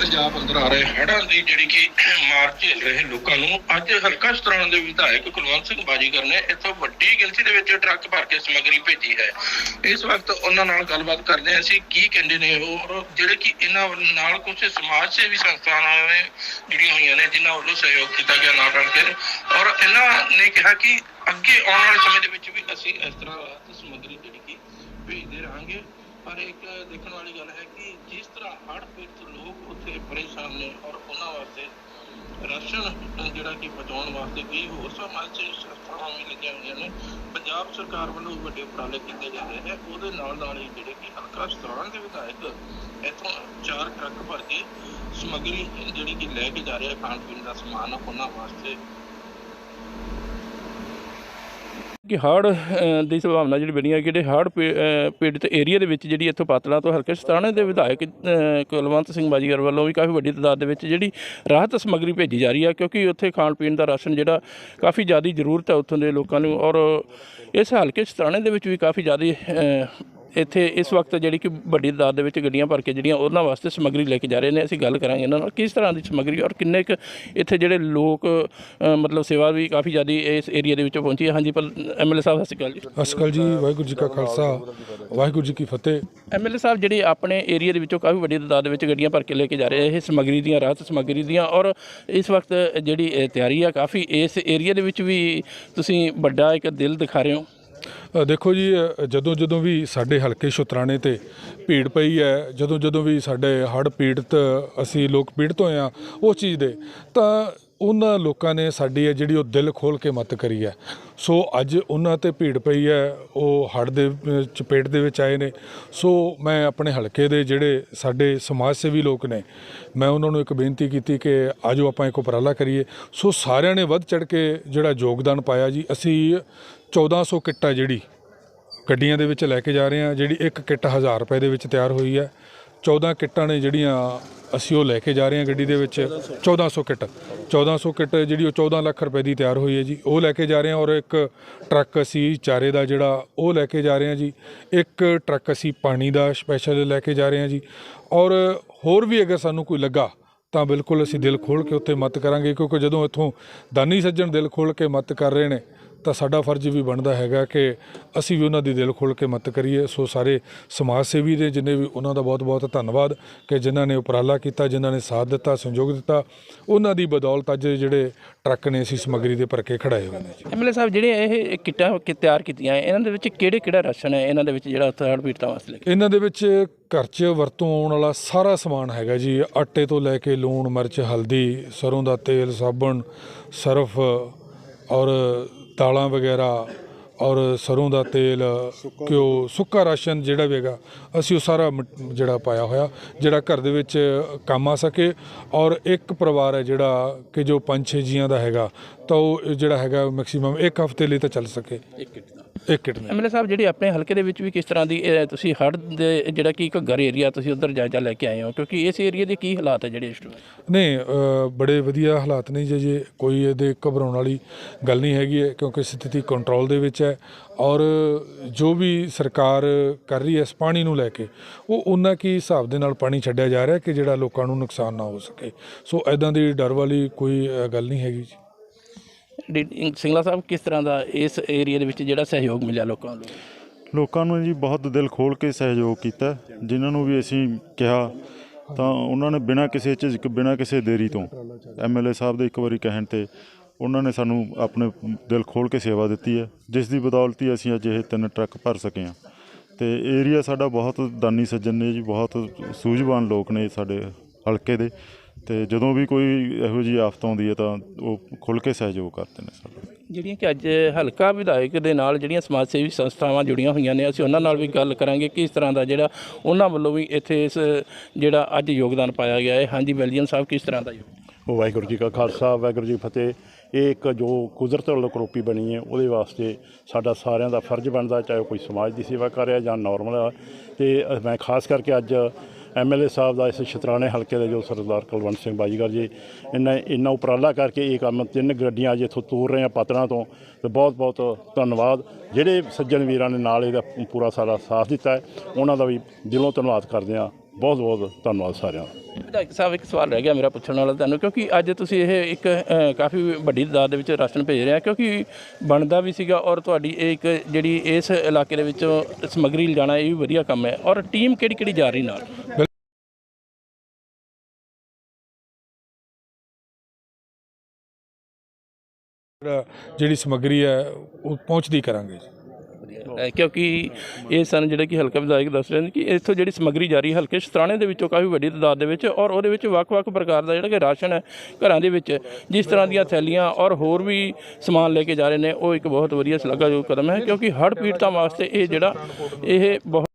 ਪੰਜਾਬ ਅੰਦਰ ਆ ਰਹੇ ਹੜ੍ਹਾਂ ਦੀ ਜਿਹੜੀ ਕਿ ਮਾਰ ਝੇਲ ਰਹੇ ਲੋਕਾਂ ਨੂੰ, ਅੱਜ ਹਲਕਾ ਸਤਰਾਣ ਦੇ ਵਿਧਾਇਕ ਕੁਲਵੰਤ ਸਿੰਘ ਬਾਜੀਗਰ ਨੇ ਇੱਥੋਂ ਵੱਡੀ ਗਿਣਤੀ ਦੇ ਵਿੱਚ ਟਰੱਕ ਭਰ ਕੇ ਸਮੱਗਰੀ ਭੇਜੀ ਹੈ। ਇਸ ਵਕਤ ਉਹਨਾਂ ਨਾਲ ਗੱਲਬਾਤ ਕਰਦੇ ਹਾਂ ਅਸੀਂ, ਕੀ ਕਹਿੰਦੇ ਨੇ ਔਰ ਜਿਹੜੇ ਕਿ ਇਹਨਾਂ ਨਾਲ ਕੁਝ ਸਮਾਜ ਸੇਵੀ ਸੰਸਥਾਵਾਂ ਨੇ ਜਿਹੜੀਆਂ ਹੋਈਆਂ ਨੇ, ਜਿਨ੍ਹਾਂ ਵੱਲੋਂ ਸਹਿਯੋਗ ਕੀਤਾ ਗਿਆ ਨਾਲ ਰਲ ਕੇ। ਔਰ ਇਹਨਾਂ ਨੇ ਕਿਹਾ ਕਿ ਅੱਗੇ ਆਉਣ ਵਾਲੇ ਸਮੇਂ ਦੇ ਵਿੱਚ ਵੀ ਅਸੀਂ ਇਸ ਤਰ੍ਹਾਂ ਰਾਹਤ ਸਮੱਗਰੀ ਜਿਹੜੀ ਕਿ ਭੇਜਦੇ ਰਹਾਂਗੇ। ਪਰ ਇੱਕ ਦੇਖਣ ਵਾਲੀ ਗੱਲ ਹੈ ਕਿ ਜਿਸ ਤਰ੍ਹਾਂ ਹੜ੍ਹ ਪਰੇਸ਼ਾਨ ਔਰ ਉਹਨਾਂ ਵਾਸਤੇ ਰਾਸ਼ਨ ਜਿਹੜਾ ਕਿ ਪਹੁੰਚਾਉਣ ਵਾਸਤੇ ਕਈ ਹੋਰ ਸਮਾਜ ਸੰਸਥਾਵਾਂ ਵੀ ਲੱਗੀਆਂ ਹੋਈਆਂ ਨੇ। ਪੰਜਾਬ ਸਰਕਾਰ ਵੱਲੋਂ ਵੱਡੇ ਉਪਰਾਲੇ ਕੀਤੇ ਜਾ ਰਹੇ ਹੈ ਉਹਦੇ ਨਾਲ ਨਾਲ ਹੀ ਜਿਹੜੇ ਕਿ ਹਲਕਾ ਸਤਰਾਣ ਦੇ ਵਿਧਾਇਕ ਇੱਥੋਂ ਚਾਰ ਟਰੱਕ ਭਰ ਕੇ ਸਮੱਗਰੀ ਜਿਹੜੀ ਕਿ ਲੈ ਕੇ ਜਾ ਰਹੇ ਖਾਣ ਪੀਣ ਦਾ ਸਮਾਨ ਉਹਨਾਂ ਵਾਸਤੇ ਕਿ ਹੜ੍ਹ ਦੀ ਸੰਭਾਵਨਾ ਜਿਹੜੀ ਬਣੀ ਹੈ ਕਿ ਜਿਹੜੇ ਹੜ੍ਹ ਪੀੜਤ ਏਰੀਆ ਦੇ ਵਿੱਚ ਜਿਹੜੀ ਇੱਥੋਂ ਪਾਤਲਾਂ ਤੋਂ ਹਲਕੇ ਸਤਾਣੇ ਦੇ ਵਿਧਾਇਕ ਕੁਲਵੰਤ ਸਿੰਘ ਬਾਜੀਗਰ ਵੱਲੋਂ ਵੀ ਕਾਫੀ ਵੱਡੀ ਤਾਦਾਦ ਦੇ ਵਿੱਚ ਜਿਹੜੀ ਰਾਹਤ ਸਮੱਗਰੀ ਭੇਜੀ ਜਾ ਰਹੀ ਹੈ, ਕਿਉਂਕਿ ਉੱਥੇ ਖਾਣ ਪੀਣ ਦਾ ਰਾਸ਼ਨ ਜਿਹੜਾ ਕਾਫੀ ਜ਼ਿਆਦਾ ਜ਼ਰੂਰਤ ਹੈ ਉੱਥੋਂ ਦੇ ਲੋਕਾਂ ਨੂੰ ਔਰ ਇਸ ਹਲਕੇ ਸਤਾਣੇ ਦੇ ਵਿੱਚ ਵੀ ਕਾਫੀ ਜ਼ਿਆਦਾ ਇੱਥੇ ਇਸ ਵਕਤ ਜਿਹੜੀ ਕਿ ਵੱਡੀ ਤਾਦਾਦ ਦੇ ਵਿੱਚ ਗੱਡੀਆਂ ਭਰ ਕੇ ਜਿਹੜੀਆਂ ਉਹਨਾਂ ਵਾਸਤੇ ਸਮੱਗਰੀ ਲੈ ਕੇ ਜਾ ਰਹੇ ਨੇ ਅਸੀਂ ਗੱਲ ਕਰਾਂਗੇ ਇਹਨਾਂ ਨਾਲ ਕਿਸ ਤਰ੍ਹਾਂ ਦੀ ਸਮੱਗਰੀ ਔਰ ਕਿੰਨੇ ਕੁ ਇੱਥੇ ਜਿਹੜੇ ਲੋਕ ਅ, ਮਤਲਬ ਸੇਵਾ ਵੀ ਕਾਫੀ ਜ਼ਿਆਦਾ ਇਸ ਏਰੀਆ ਦੇ ਵਿੱਚੋਂ ਪਹੁੰਚੀ ਹੈ। ਹਾਂਜੀ ਪਰ ਐਮਐਲਏ ਸਾਹਿਬ ਸਤਿ ਸ਼੍ਰੀ ਅਕਾਲ ਜੀ। ਸਤਿ ਸ਼੍ਰੀ ਅਕਾਲ ਜੀ ਵਾਹਿਗੁਰੂ ਜੀ ਕਾ ਖਾਲਸਾ ਵਾਹਿਗੁਰੂ ਜੀ ਕੀ ਫਤਿਹ। ਐਮਐਲਏ ਸਾਹਿਬ ਜਿਹੜੇ ਆਪਣੇ ਏਰੀਆ ਦੇ ਵਿੱਚੋਂ ਕਾਫੀ ਵੱਡੀ ਤਾਦਾਦ ਦੇ ਵਿੱਚ ਗੱਡੀਆਂ ਭਰ ਕੇ ਲੈ ਕੇ ਜਾ ਰਹੇ ਆ ਇਹ ਸਮੱਗਰੀ ਦੀਆਂ ਰਾਹਤ ਸਮੱਗਰੀ ਦੀਆਂ ਔਰ ਇਸ ਵਕਤ ਜਿਹੜੀ ਇਹ ਤਿਆਰੀ ਆ ਕਾਫੀ ਇਸ ਏਰੀਆ ਦੇ ਵਿੱਚ ਵੀ ਤੁਸੀਂ ਵੱਡਾ ਇੱਕ ਦਿਲ ਦਿਖਾ ਰਹੇ ਹੋ। ਦੇਖੋ ਜੀ ਜਦੋਂ ਜਦੋਂ ਵੀ ਸਾਡੇ ਹਲਕੇ ਸ਼ੁਤਰਾਣੇ ਤੇ ਭੀੜ ਪਈ ਹੈ, ਜਦੋਂ ਜਦੋਂ ਵੀ ਸਾਡੇ ਹੜ੍ਹ ਪੀੜਤ ਅਸੀਂ ਲੋਕ ਪੀੜਤ ਹੋਏ ਆ ਉਸ ਚੀਜ਼ ਦੇ, ਤਾਂ ਉਹਨਾਂ ਲੋਕਾਂ ਨੇ ਸਾਡੀ ਹੈ ਜਿਹੜੀ ਉਹ ਦਿਲ ਖੋਲ ਕੇ ਮਦਦ ਕਰੀ ਹੈ। ਸੋ ਅੱਜ ਉਹਨਾਂ ਤੇ ਭੀੜ ਪਈ ਹੈ, ਉਹ ਹੜ੍ਹ ਦੇ ਚਪੇਟ ਦੇ ਵਿੱਚ ਆਏ ਨੇ। ਸੋ ਮੈਂ ਆਪਣੇ ਹਲਕੇ ਦੇ ਜਿਹੜੇ ਸਾਡੇ ਸਮਾਜ ਸੇਵੀ ਲੋਕ ਨੇ, ਮੈਂ ਉਹਨਾਂ ਨੂੰ ਇੱਕ ਬੇਨਤੀ ਕੀਤੀ ਕਿ ਆਜੋ ਆਪਾਂ ਇੱਕ ਉਪਰਾਲਾ ਕਰੀਏ। ਸੋ ਸਾਰਿਆਂ ਨੇ ਵੱਧ ਚੜ ਕੇ ਜਿਹੜਾ ਯੋਗਦਾਨ ਪਾਇਆ ਜੀ, ਅਸੀਂ 1400 ਕਿੱਟਾਂ ਜਿਹੜੀ ਗੱਡੀਆਂ ਦੇ ਵਿੱਚ ਲੈ ਕੇ ਜਾ ਰਹੇ ਹਾਂ, ਜਿਹੜੀ ਇੱਕ ਕਿੱਟ 1000 ਰੁਪਏ ਦੇ ਵਿੱਚ ਤਿਆਰ ਹੋਈ ਹੈ। 14 ਕਿੱਟਾਂ ਨੇ ਜਿਹੜੀਆਂ ਅਸੀਂ ਉਹ ਲੈ ਕੇ ਜਾ ਰਹੇ ਹਾਂ ਗੱਡੀ ਦੇ ਵਿੱਚ 1400 ਕਿੱਟ। 1400 ਕਿੱਟ ਜਿਹੜੀ ਉਹ 14 ਲੱਖ ਰੁਪਏ ਦੀ ਤਿਆਰ ਹੋਈ ਹੈ ਜੀ। ਉਹ ਲੈ ਕੇ ਜਾ ਰਹੇ ਹਾਂ ਔਰ ਇੱਕ ਟਰੱਕ ਅਸੀਂ ਚਾਰੇ ਦਾ ਜਿਹੜਾ ਉਹ ਲੈ ਕੇ ਜਾ ਰਹੇ ਹਾਂ ਜੀ। ਇੱਕ ਟਰੱਕ ਅਸੀਂ ਪਾਣੀ ਦਾ ਸਪੈਸ਼ਲ ਲੈ ਕੇ ਜਾ ਰਹੇ ਹਾਂ ਜੀ। ਔਰ ਹੋਰ ਵੀ ਅਗਰ ਸਾਨੂੰ ਕੋਈ ਲੱਗਾ, ਤਾਂ ਬਿਲਕੁਲ ਅਸੀਂ ਦਿਲ ਖੋਲ ਕੇ ਉੱਥੇ ਮਤ ਕਰਾਂਗੇ, ਕਿਉਂਕਿ ਜਦੋਂ ਇੱਥੋਂ ਦਾਨੀ ਸੱਜਣ ਦਿਲ ਖੋਲ ਕੇ ਮਤ ਕਰ ਰਹੇ ਨੇ ਤਾਂ ਸਾਡਾ ਫਰਜ਼ ਵੀ ਬਣਦਾ ਹੈਗਾ ਕਿ ਅਸੀਂ ਵੀ ਉਹਨਾਂ ਦੀ ਦਿਲ ਖੋਲ ਕੇ ਮਤ ਕਰੀਏ। ਸੋ ਸਾਰੇ ਸਮਾਜ ਸੇਵੀ ਦੇ ਜਿੰਨੇ ਵੀ ਉਹਨਾਂ ਦਾ ਬਹੁਤ-ਬਹੁਤ ਧੰਨਵਾਦ ਕਿ ਜਿਨ੍ਹਾਂ ਨੇ ਉਪਰਾਲਾ ਕੀਤਾ ਜਿਨ੍ਹਾਂ ਨੇ ਸਾਥ ਦਿੱਤਾ ਸਹਿਯੋਗ ਦਿੱਤਾ। ਉਹਨਾਂ ਦੀ ਬਦੌਲਤ ਅੱਜ ਜਿਹੜੇ ਟਰੱਕ ਨੇ ਅਸੀਂ ਸਮੱਗਰੀ ਦੇ ਭਰ ਕੇ ਖੜਾਏ ਹੋਏ ਨੇ ਜੀ। ਐਮਐਲਏ ਸਾਹਿਬ ਜਿਹੜੇ ਇਹ ਕਿੱਟਾਂ ਕਿ ਤਿਆਰ ਕੀਤੀਆਂ ਇਹਨਾਂ ਦੇ ਵਿੱਚ ਕਿਹੜੇ ਕਿਹੜਾ ਰਾਸ਼ਨ ਹੈ? ਇਹਨਾਂ ਦੇ ਵਿੱਚ ਜਿਹੜਾ ਹੜ੍ਹ ਪੀੜਤਾਂ ਵਾਸਤੇ ਇਹਨਾਂ ਦੇ ਵਿੱਚ ਘਰ 'ਚ ਵਰਤੋਂ ਆਉਣ ਵਾਲਾ ਸਾਰਾ ਸਮਾਨ ਹੈਗਾ ਜੀ। ਆਟੇ ਤੋਂ ਲੈ ਕੇ ਲੂਣ ਮਿਰਚ ਹਲਦੀ ਸਰੋਂ ਦਾ ਤੇਲ ਸਾਬਣ ਸਰਫ ਔਰ ਦਾਲਾਂ ਵਗੈਰਾ ਔਰ ਸਰੋਂ ਦਾ ਤੇਲ ਘਿਓ ਸੁੱਕਾ ਰਾਸ਼ਨ ਜਿਹੜਾ ਵੀ ਹੈਗਾ ਅਸੀਂ ਉਹ ਸਾਰਾ ਮ- ਜਿਹੜਾ ਪਾਇਆ ਹੋਇਆ ਜਿਹੜਾ ਘਰ ਦੇ ਵਿੱਚ ਕੰਮ ਆ ਸਕੇ। ਔਰ ਇੱਕ ਪਰਿਵਾਰ ਹੈ ਜਿਹੜਾ ਕਿ ਜੋ ਪੰਜ ਛੇ ਜੀਆਂ ਦਾ ਹੈਗਾ ਤਾਂ ਉਹ ਜਿਹੜਾ ਹੈਗਾ ਮੈਕਸਿਮਮ ਇੱਕ ਹਫ਼ਤੇ ਲਈ ਤਾਂ ਚੱਲ ਸਕੇ। ਇੱਕ ਕਿੱਟ ਦਾ ਇੱਕ ਕਿਟ ਨਾਲ। ਐਮਐਲਏ ਸਾਹਿਬ ਜਿਹੜੇ ਆਪਣੇ ਹਲਕੇ ਦੇ ਵਿੱਚ ਵੀ ਕਿਸ ਤਰ੍ਹਾਂ ਦੀ ਇਹ ਤੁਸੀਂ ਹੜ੍ਹ ਦੇ ਜਿਹੜਾ ਕਿ ਘੱਗਰ ਏਰੀਆ ਤੁਸੀਂ ਉਧਰ ਜਾਇਜ਼ਾ ਲੈ ਕੇ ਆਏ ਹੋ ਕਿਉਂਕਿ ਇਸ ਏਰੀਆ ਦੇ ਕੀ ਹਾਲਾਤ ਹੈ ਜਿਹੜੇ ਇਸ ਟਾਈਮ ਨਹੀਂ ਅ, ਬੜੇ ਵਧੀਆ ਹਾਲਾਤ ਨੇ ਜੇ ਜੇ ਕੋਈ ਇਹਦੇ ਘਬਰਾਉਣ ਵਾਲੀ ਗੱਲ ਨਹੀਂ ਹੈਗੀ ਹੈ ਕਿਉਂਕਿ ਸਥਿਤੀ ਕੰਟਰੋਲ ਦੇ ਵਿੱਚ ਹੈ। ਔਰ ਜੋ ਵੀ ਸਰਕਾਰ ਕਰ ਰਹੀ ਹੈ ਇਸ ਪਾਣੀ ਨੂੰ ਲੈ ਕੇ ਉਹ ਉਹਨਾਂ ਕੀ ਹਿਸਾਬ ਦੇ ਨਾਲ ਪਾਣੀ ਛੱਡਿਆ ਜਾ ਰਿਹਾ ਕਿ ਜਿਹੜਾ ਲੋਕਾਂ ਨੂੰ ਨੁਕਸਾਨ ਨਾ ਹੋ ਸਕੇ? ਸੋ ਐਦਾਂ ਦੀ ਡਰ ਵਾਲੀ ਕੋਈ ਗੱਲ ਨਹੀਂ ਹੈਗੀ ਜੀ। ਸਿੰਗਲਾ ਸਾਹਿਬ ਕਿਸ ਤਰ੍ਹਾਂ ਦਾ ਇਸ ਏਰੀਆ ਦੇ ਵਿੱਚ ਜਿਹੜਾ ਸਹਿਯੋਗ ਮਿਲਿਆ ਲੋਕਾਂ ਨੂੰ? ਲੋਕਾਂ ਨੂੰ ਜੀ ਬਹੁਤ ਦਿਲ ਖੋਲ ਕੇ ਸਹਿਯੋਗ ਕੀਤਾ। ਜਿਨ੍ਹਾਂ ਨੂੰ ਵੀ ਅਸੀਂ ਕਿਹਾ ਤਾਂ ਉਹਨਾਂ ਨੇ ਬਿਨਾਂ ਕਿਸੇ ਝਿਜਕ ਬਿਨਾਂ ਕਿਸੇ ਦੇਰੀ ਤੋਂ ਐਮਐਲਏ ਸਾਹਿਬ ਦੇ ਇੱਕ ਵਾਰੀ ਕਹਿਣ ਤੇ ਉਹਨਾਂ ਨੇ ਸਾਨੂੰ ਆਪਣੇ ਦਿਲ ਖੋਲ ਕੇ ਸੇਵਾ ਦਿੱਤੀ ਹੈ ਜਿਸ ਦੀ ਬਦੌਲਤ ਹੀ ਅਸੀਂ ਅੱਜ ਇਹ ਤਿੰਨ ਟਰੱਕ ਭਰ ਸਕੇ ਹਾਂ। ਤੇ ਏਰੀਆ ਸਾਡਾ ਬਹੁਤ ਦਾਨੀ ਸੱਜਣ ਨੇ ਜੀ ਬਹੁਤ ਸੂਝਵਾਨ ਲੋਕ ਨੇ ਸਾਡੇ ਹਲਕੇ ਦੇ। ਤੇ ਜਦੋਂ ਵੀ ਕੋਈ ਇਹੋ ਜਿਹੀ ਆਫਤ ਆਉਂਦੀ ਹੈ ਤਾਂ ਉਹ ਖੁੱਲ ਕੇ ਸਹਿਯੋਗ ਕਰਦੇ ਨੇ ਸਾਡਾ। ਜਿਹੜੀਆਂ ਕਿ ਅੱਜ ਹਲਕਾ ਵਿਧਾਇਕ ਦੇ ਨਾਲ ਜਿਹੜੀਆਂ ਸਮਾਜ ਸੇਵੀ ਸੰਸਥਾਵਾਂ ਜੁੜੀਆਂ ਹੋਈਆਂ ਨੇ ਅਸੀਂ ਉਹਨਾਂ ਨਾਲ ਵੀ ਗੱਲ ਕਰਾਂਗੇ ਕਿ ਇਸ ਤਰ੍ਹਾਂ ਦਾ ਜਿਹੜਾ ਉਹਨਾਂ ਵੱਲੋਂ ਵੀ ਇੱਥੇ ਇਸ ਜਿਹੜਾ ਅੱਜ ਯੋਗਦਾਨ ਪਾਇਆ ਗਿਆ ਹੈ। ਹਾਂਜੀ ਵੈਲੀਅਮ ਸਾਹਿਬ ਕਿਸ ਤਰ੍ਹਾਂ ਦਾ ਯੋਗਦਾਨ? ਵਾਹਿਗੁਰੂ ਜੀ ਕਾ ਖਾਲਸਾ ਵਾਹਿਗੁਰੂ ਜੀ ਫਤਿਹ। ਇਹ ਇੱਕ ਜੋ ਕੁਦਰਤ ਵੱਲੋਂ ਕਰੋਪੀ ਬਣੀ ਹੈ, ਉਹਦੇ ਵਾਸਤੇ ਸਾਡਾ ਸਾਰਿਆਂ ਦਾ ਫਰਜ਼ ਬਣਦਾ, ਚਾਹੇ ਕੋਈ ਸਮਾਜ ਦੀ ਸੇਵਾ ਕਰ ਰਿਹਾ ਜਾਂ ਨਾਰਮਲ ਆ। ਤੇ ਮੈਂ ਖਾਸ ਕਰਕੇ ਅੱਜ ਐਮਐਲਏ ਸਾਹਿਬ ਦਾ ਇਸ ਸ਼ਤਰਾਣੇ ਹਲਕੇ ਦੇ ਜੋ ਸਰਦਾਰ ਕੁਲਵੰਤ ਸਿੰਘ ਬਾਜੀਗਰ ਜੀ, ਇਹਨਾਂ ਇੰਨਾ ਉਪਰਾਲਾ ਕਰਕੇ ਇਹ ਕੰਮ ਤਿੰਨ ਗੱਡੀਆਂ ਅੱਜ ਇੱਥੋਂ ਤੋਰ ਰਹੇ ਆ ਪਤਨਾ ਤੋਂ। ਤੇ ਬਹੁਤ ਬਹੁਤ ਧੰਨਵਾਦ। ਜਿਹੜੇ ਸੱਜਣ ਵੀਰਾਂ ਨੇ ਨਾਲ ਇਹਦਾ ਪੂਰਾ ਸਾਰਾ ਸਾਥ ਦਿੱਤਾ ਹੈ, ਉਹਨਾਂ ਦਾ ਵੀ ਦਿਲੋਂ ਧੰਨਵਾਦ ਕਰਦੇ ਆ ਬਹੁਤ ਬਹੁਤ ਧੰਨਵਾਦ ਸਾਰਿਆਂ ਦਾ। ਵਿਧਾਇਕ ਸਾਹਿਬ ਇੱਕ ਸਵਾਲ ਰਹਿ ਗਿਆ ਮੇਰਾ ਪੁੱਛਣ ਵਾਲਾ ਤੁਹਾਨੂੰ ਕਿਉਂਕਿ ਅੱਜ ਤੁਸੀਂ ਇਹ ਇੱਕ ਅ, ਕਾਫੀ ਵੱਡੀ ਤਾਦਾਦ ਦੇ ਵਿੱਚ ਰਾਸ਼ਨ ਭੇਜ ਰਹੇ ਆ ਕਿਉਂਕਿ ਬਣਦਾ ਵੀ ਸੀਗਾ ਔਰ ਤੁਹਾਡੀ ਇਹ ਇੱਕ ਜਿਹੜੀ ਇਸ ਇਲਾਕੇ ਦੇ ਵਿੱਚੋਂ ਸਮੱਗਰੀ ਲਿਜਾਣਾ ਇਹ ਵੀ ਵਧੀਆ ਕੰਮ ਹੈ ਔਰ ਟੀਮ ਕਿਹੜੀ ਕਿਹੜੀ ਜਾ ਰਹੀ ਨਾਲ? ਜਿਹੜਾ- ਜਿਹੜੀ ਸਮੱਗਰੀ ਹੈ ਉਹ ਪਹੁੰਚਦੀ ਕਰਾਂਗੇ ਜੀ। ਅ, ਕਿਉਂਕਿ ਇਹ ਸਨ ਜਿਹੜੇ ਕਿ ਹਲਕਾ ਵਿਧਾਇਕ ਦੱਸ ਰਹੇ ਨੇ ਕਿ ਇੱਥੋਂ ਜਿਹੜੀ ਸਮੱਗਰੀ ਜਾਰੀ ਹਲਕੇ ਸ਼ਤਰਾਣੇ ਦੇ ਵਿੱਚੋਂ ਕਾਫੀ ਵੱਡੀ ਤਾਦਾਦ ਦੇ ਵਿੱਚ ਔਰ ਉਹਦੇ ਵਿੱਚ ਵੱਖ-ਵੱਖ ਪ੍ਰਕਾਰ ਦਾ ਜਿਹੜਾ ਕਿ ਰਾਸ਼ਨ ਹੈ ਘਰਾਂ ਦੇ ਵਿੱਚ ਜਿਸ ਤਰ੍ਹਾਂ ਦੀਆਂ ਥੈਲੀਆਂ ਔਰ ਹੋਰ ਵੀ ਸਮਾਨ ਲੈ ਕੇ ਜਾ ਰਹੇ ਨੇ ਉਹ ਇੱਕ ਬਹੁਤ ਵਧੀਆ ਸ਼ਲਾਘਾਯੋਗ ਕਦਮ ਹੈ ਕਿਉਂਕਿ ਹੜ੍ਹ ਪੀੜਤਾਂ ਵਾਸਤੇ ਇਹ ਜਿਹੜਾ ਇਹ ਬਹੁਤ